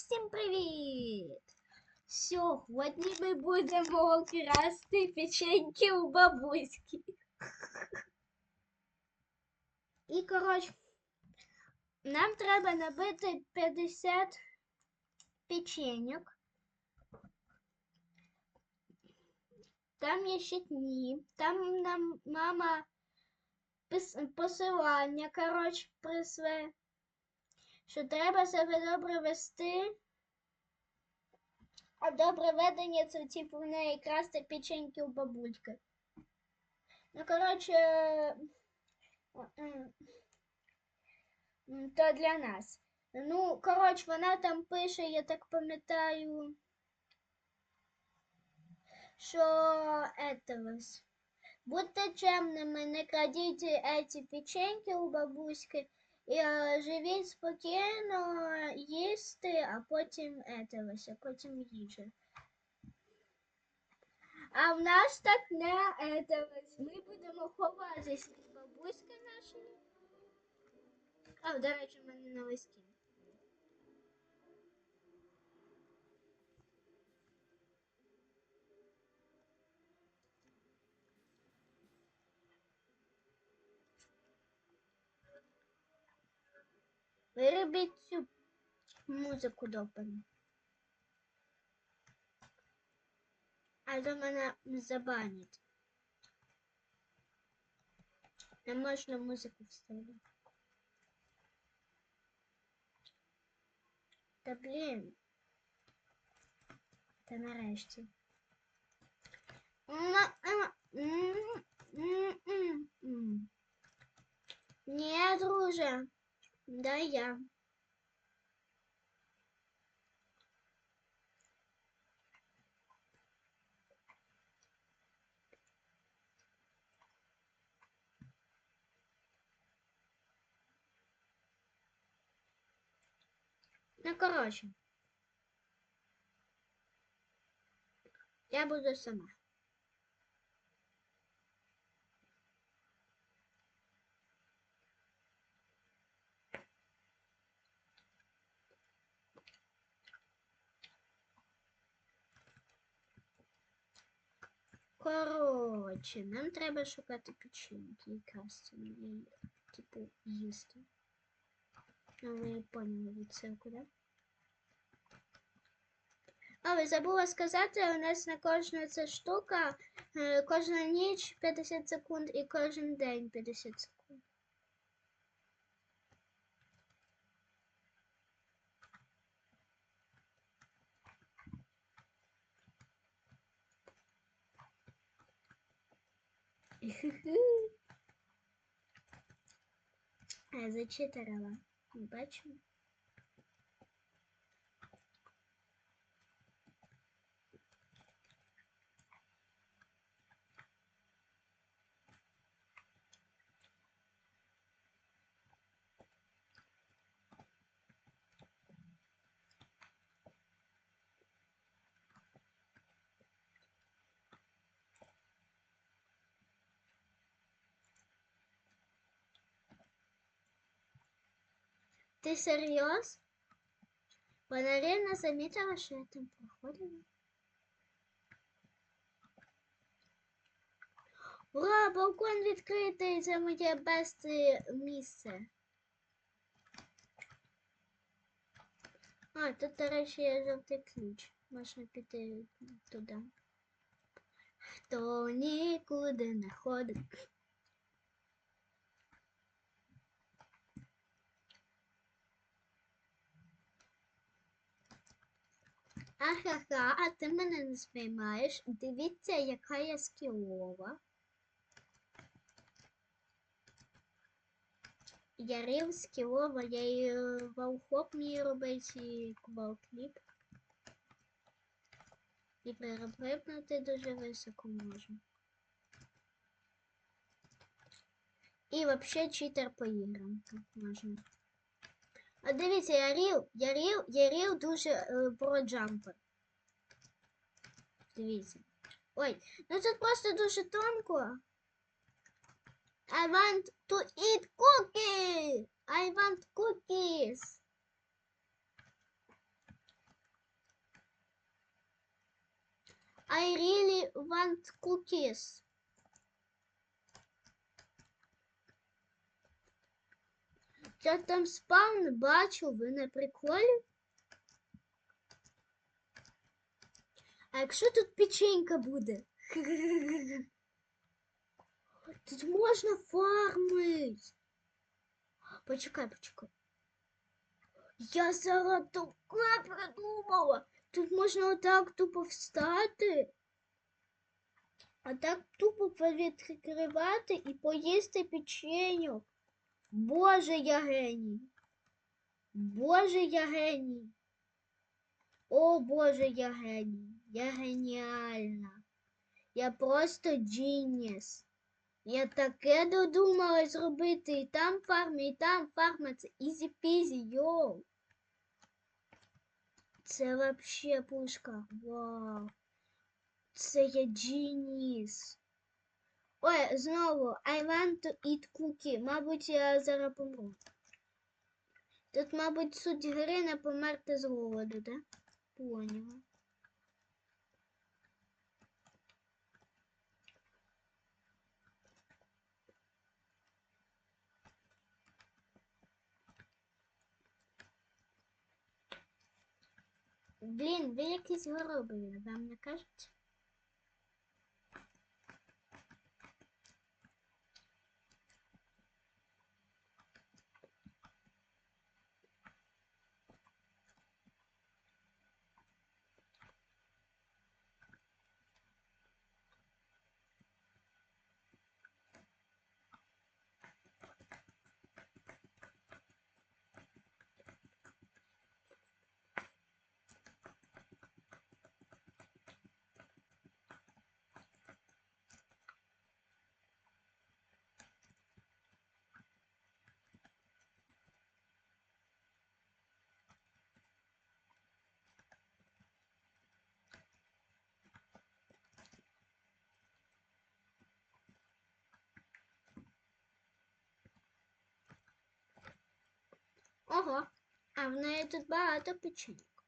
всім привіт! Сьогодні ми будемо красти печеньки у бабуськи. І, коротше, нам треба набити 50 печеньок. Там є щитні, там нам мама пис- посилання, коротше, присле що треба себе добре вести. А добре ведення це типу в неї красти печеньки у бабульки. Ну, коротше, м, м, то для нас. Ну, коротше, вона там пише, я так пам'ятаю, що это ось. Будьте чемними, не крадіть ці печеньки у бабуськи. І е, живіть спокійно, їсти, а потім етилося, потім їжа. А в нас так не етилось. Ми будемо ховатись від бабуськи нашої. А, до речі, в мене новий скін. Виробіть цю музику допану. А то мене забанять. Не можна музику вставити. Та блін. Та нарешті. Ні, друже. Да, я. Ну, короче. Я буду сама. Коротше, нам треба шукати печеньки і красти і, типу, їсти. Ну, ви поняли відсилку, да? А, ви забула сказати, у нас на кожну ця штука, е, кожна ніч 50 секунд і кожен день 50 секунд. Я зачитала. Бачимо. Ты серьез? Балерина заметила, что я там проходила. Ура, балкон відкритий, це моє бест місце. А, тут, до речі, є жовтий ключ. Можна піти туди. Хто нікуди не ходить. Ахаха, а ти мене не сприймаєш. Дивіться, яка я скілова. Я рів скілова, я і валхоп мій робить і квалкліп. І переприпнути дуже високо можу. І взагалі читер по іграм так можна. А дивіться, я рів, я рів, я рів дуже е, про джампер. Дивіться. Ой, ну тут просто дуже тонко. I want to eat cookie. I want cookies. I really want cookies. Я там спавн бачу, ви на приколі? А якщо тут печенька буде? Тут можна фармить. Почекай, почекай. Я зараз таке придумала. Тут можна отак тупо встати. А так тупо повідкривати і поїсти печеню. Боже, я геній. Боже, я геній. О, Боже, я геній. Я геніальна. Я просто genius. Я таке додумала зробити і там фарми, і там фарма. Це ізі-пізі, йоу. Це вообще пушка. Вау. Це я genius. Ой, знову, I want to eat cookie. Мабуть, я зараз помру. Тут, мабуть, суть гри не померти з голоду, да? Поняла. Блін, ви якісь горобові, вам не кажуть? Ого, а в неї тут багато печеньок.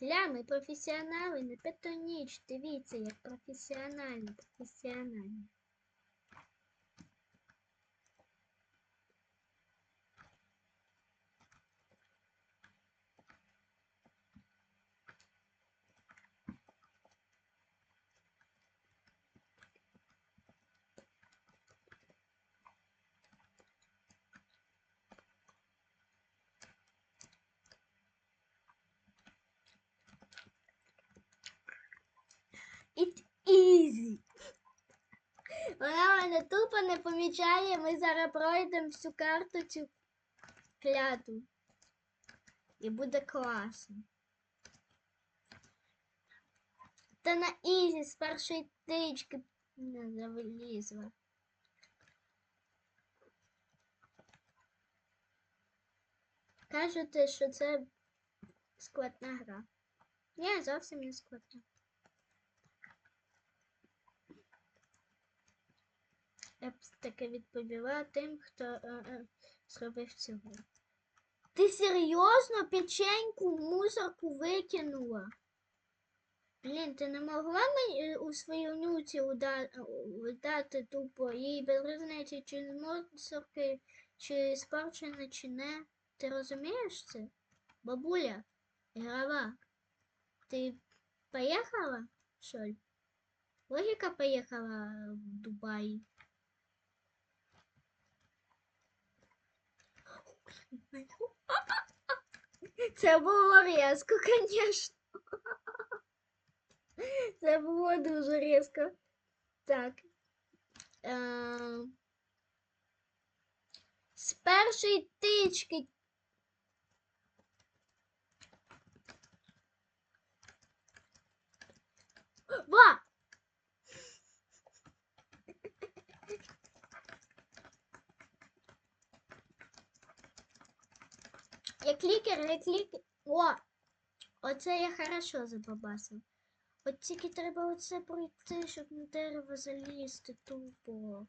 Глями, професіонали, на п'ятоніч. Дивіться, як професіональні, професіональні. Easy. Вона мене тупо не помічає, ми зараз пройдемо всю карту цю кляту. І буде класно. Та на ізі з першої тички не завилізла. Кажете, що це складна гра. Ні, зовсім не складна. Я б таке відповіла тим, хто е, е, зробив гру. Ти серйозно печеньку в мусорку викинула? Блін, ти не могла мені е, у своїй нюці дати тупо їй без різниці, чи з мусорки, чи спорчене, чи не. Ти розумієш це? Бабуля, ігрова, ти поїхала, що ли? Логіка поїхала в Дубай. Це було різко, звісно. Це було дуже різко. Так. Е, З першої тички. Ва! Я клікер, я клікер. О! Оце я хорошо забабасив. От тільки треба оце пройти, щоб на дерево залізти тупо.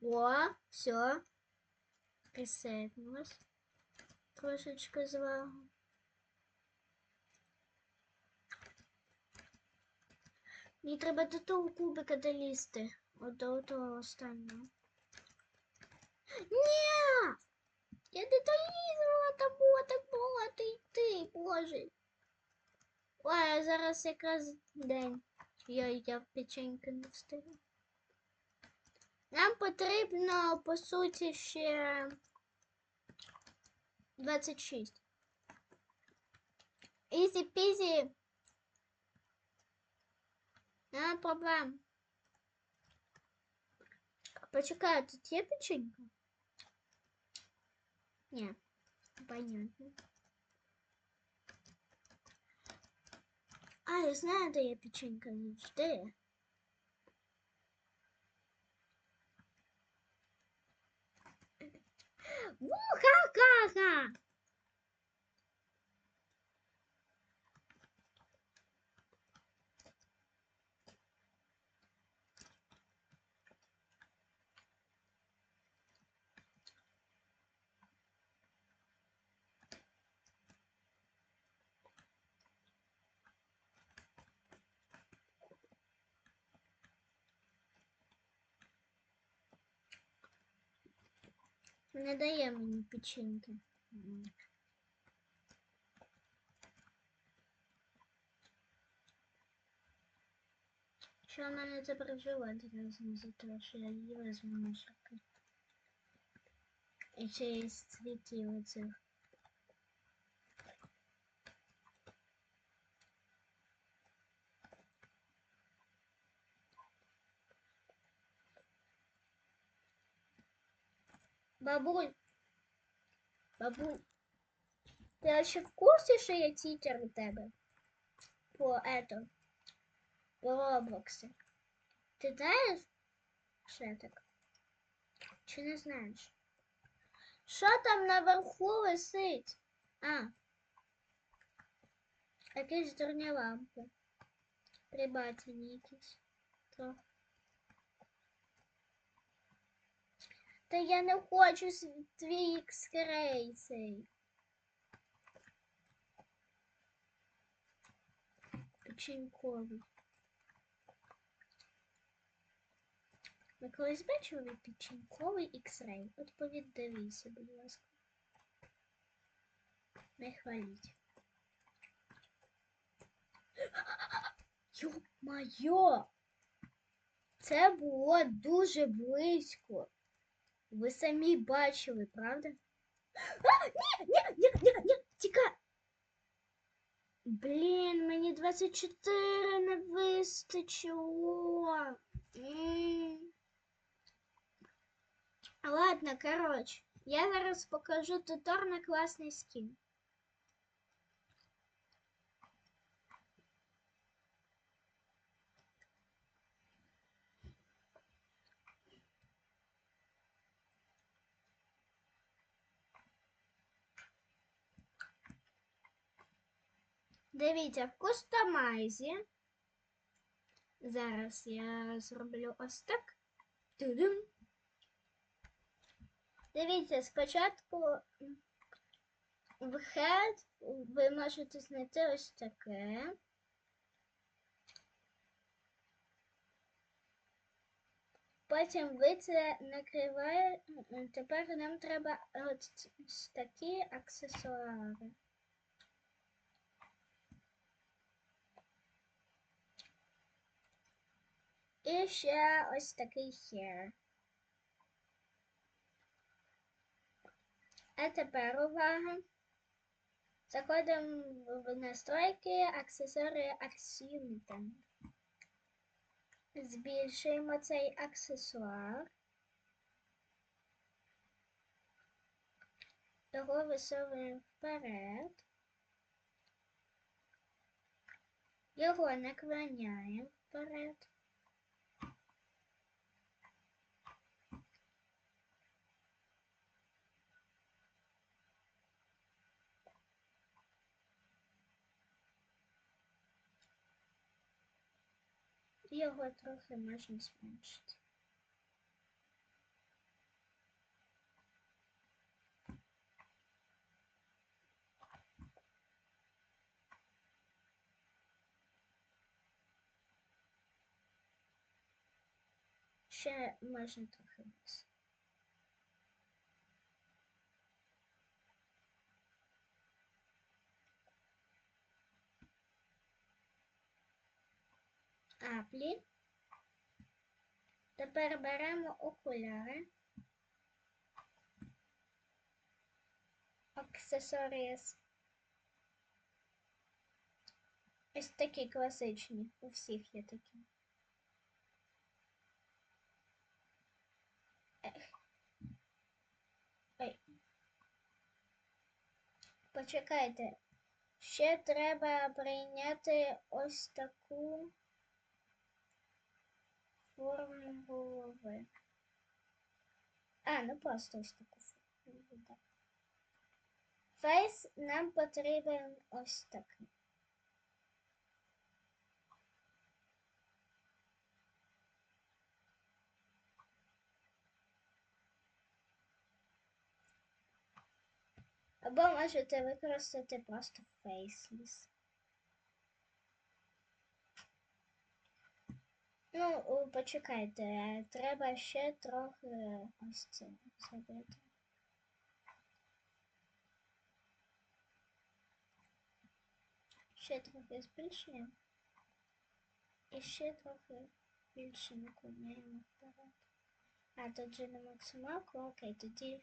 О, все. Присетнулось. Трошечки звагу. Мені треба до того кубика долізти. От до того останнього. Ні! Я не долізла, там було так багато йти, боже. Ой, а зараз якраз день. Я, я в печеньки не встигну. Нам потрібно, по суті, ще 26. Ізі пізі. Нема проблем. Почекай, а тут є печенька? Ні, понятно. А, я знаю, де є печенька, ну жди. Ву-ха-ха-ха! Не дає мені печеньки. М. Що вона не запереживати разом за те, що я її візьму на шаки. І ще є цвітів оцих. Бабуль. Бабуль. Ти вообще в курсі, що я тітер у тебе? По это. По Роблоксі. Ти знаєш? Що так? Чи не знаєш? Що там наверху висить? А. Якісь дурні лампи. Прибачені якісь. Трохи. Та я не хочу твій X-Ray цей. Печеньковий. Ви колись бачили печеньковий X-Ray? От повіддивіться, будь ласка. Не хваліть. Йо-майо! Це було дуже близько. Ви самі бачили, правда? А, ні, ні, ні, ні, ні, тікай. Блін, мені 24 не вистачило. М. Ладно, коротше, я зараз покажу тутор на класний скін. Дивіться, в кустомайзі. Зараз я зроблю ось так. Тудум. Дивіться, спочатку в head ви можете знайти ось таке. Потім ви це накриваєте. Тепер нам треба ц- такі аксесуари. І ще ось такий hair. А тепер увага. Заходимо в настройки, аксесуари аксіонта. Збільшуємо цей аксесуар. Його висовуємо вперед. Його наклоняємо вперед. його трохи можна зменшити. Ще можна трохи більше. Аплі. Тепер беремо окуляри. Аксесоріс. Ось такі класичні. У всіх є такі. Ех. Ой. Почекайте. Ще треба прийняти ось таку форму голови. А, ну просто ось таку форму. Фейс нам потрібен ось такий. Або можете використати просто Faceless. Ну, о, почекайте, треба ще трохи ось це зробити. Ще трохи збільшуємо. І ще трохи більше наклоняємо вперед. А тут же на максималку, окей, тоді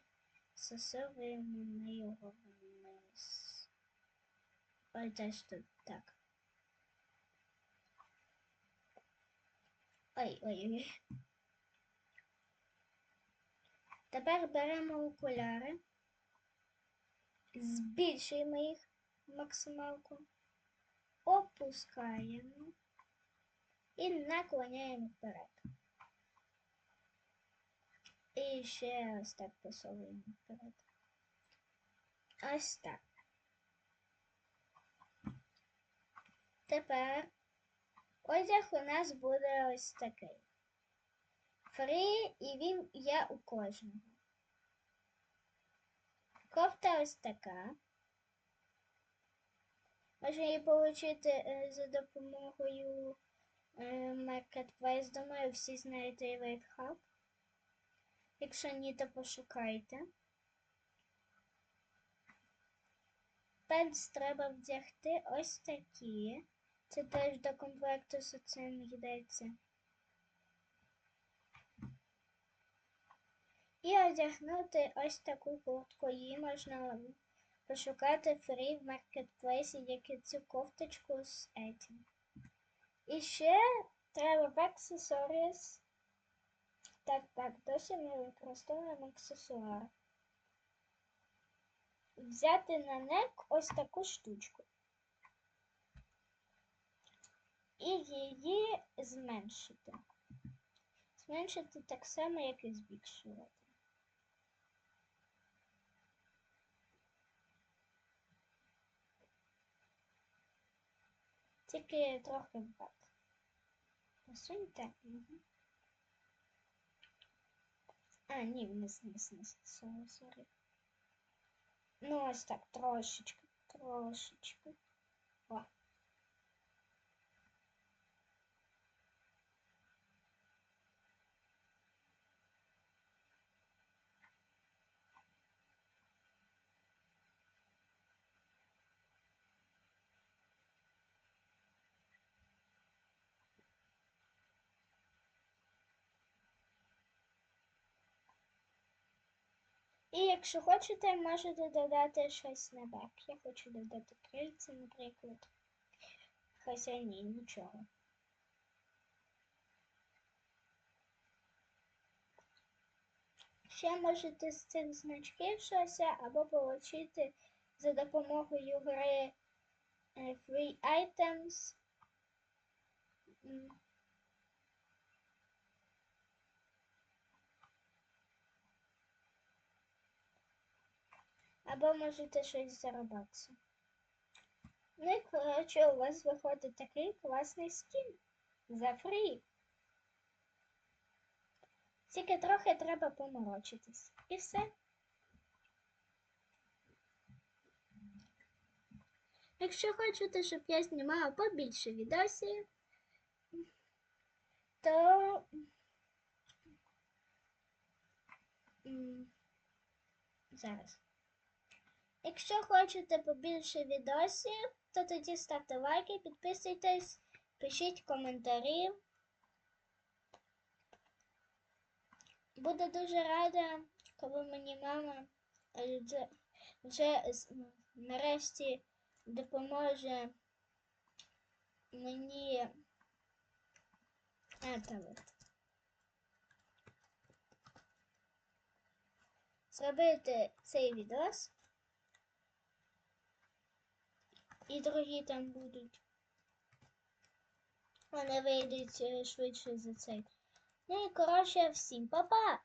засовуємо ми його вниз. Ой, десь тут так. Ой, ой, ой. Тепер беремо окуляри, збільшуємо їх максималку, опускаємо і наклоняємо вперед. І ще ось так посовуємо вперед. Ось так. Тепер одяг у нас буде ось такий. Фрі, і він є у кожного. Кофта ось така. Можна її отримати е, за допомогою е, Marketplace. Думаю, всі знаєте лайфхак. Якщо ні, то пошукайте. Пенс треба вдягти ось такі. Це теж до комплекту цим йдеться. І одягнути ось таку куртку. Її можна пошукати фрі в маркетплейсі, як і цю кофточку з етім. І ще треба в. Так, так, досі ми використовуємо аксесуар. Взяти на нек ось таку штучку. І її зменшити. Зменшити так само, як і збільшувати. Тільки трохи вбак. Посуньте. А, ні, вниз, вниз, вниз. Сорі, сорі. Ну, ось так, трошечки, трошечки. І якщо хочете, можете додати щось на бак. Я хочу додати крильці, наприклад. Хоча ні, нічого. Ще можете з цих значків щось або отримати за допомогою гри е, Free Items. Або можете щось заробатися. Ну і коротше, у вас виходить такий класний скін за фрі. Тільки трохи треба поморочитись. І все. Якщо хочете, щоб я знімала побільше відосів, то зараз. Якщо хочете побільше відосів, то тоді ставте лайки, підписуйтесь, пишіть коментарі. Буду дуже рада, коли мені мама вже, вже нарешті допоможе мені зробити цей відос. І другі там будуть. Вони вийдуть е, швидше за цей. Ну і коротше, всім па-па!